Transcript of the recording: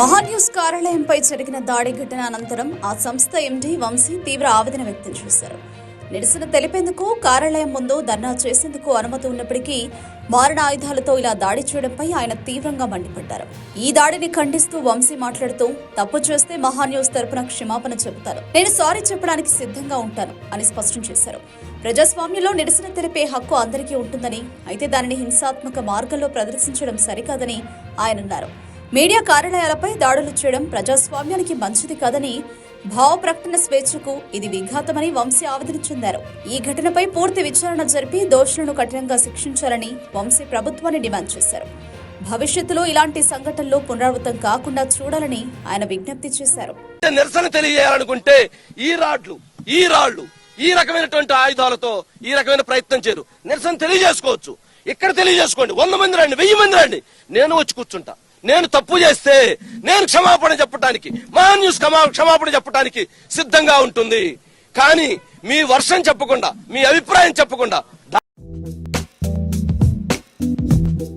మహాన్యూస్ కార్యాలయంపై జరిగిన దాడి ఘటన అనంతరం ఆ సంస్థ ఎండీ వంశీ తీవ్ర ఆవేదన వ్యక్తం చేశారు. నిరసన తెలిపేందుకు కార్యాలయం ముందు ధర్నా చేసేందుకు అనుమతి ఉన్నప్పటికీ మారణ ఆయుధాలతో ఇలా దాడి చేయడంపై ఆయన తీవ్రంగా మండిపడ్డారు. ఈ దాడిని ఖండిస్తూ వంశీ మాట్లాడుతూ తప్పు చేస్తే మహాన్యూస్ తరపున క్షమాపణ చెబుతారు నేను సారీ చెప్పడానికి సిద్ధంగా ఉంటాను అని స్పష్టం చేశారు. ప్రజాస్వామ్యంలో నిరసన తెలిపే హక్కు అందరికీ ఉంటుందని అయితే దానిని హింసాత్మక మార్గంలో ప్రదర్శించడం సరికాదని ఆయన అన్నారు. మీడియా కార్యాలయాలపై దాడులు చేయడం ప్రజాస్వామ్యానికి మంచిది కాదని భావ ప్రకటన స్వేచ్ఛకు ఇది విఘాతమని వంశీ ఆవేదన చెందారు. ఈ ఘటనపై పూర్తి విచారణ జరిపి దోషులను కఠినంగా శిక్షించాలని వంశీ ప్రభుత్వాన్ని డిమాండ్ చేశారు. భవిష్యత్తులో ఇలాంటి సంఘటనలు పునరావృతం కాకుండా చూడాలని ఆయన విజ్ఞప్తి చేశారు. నిరసన తెలియజేయాలనుకుంటే ఈ రాడ్లు ఈ రాళ్ళు ఈ రకమైనటువంటి ఆయుధాలతో ఈ రకమైన ప్రయత్నం చేయరు. నిరసన తెలియజేసుకోవచ్చు. ఇక్కడ తెలియజేసుకోండి. వంద మంది రండి వెయ్యి మంది రండి. నేను వచ్చి కూర్చుంటా. నేను తప్పు చేస్తే నేను క్షమాపణ చెప్పడానికి మా న్యూస్ క్షమాపణ చెప్పడానికి సిద్ధంగా ఉంటుంది. కానీ మీ వర్షం చెప్పకుండా మీ అభిప్రాయం చెప్పకుండా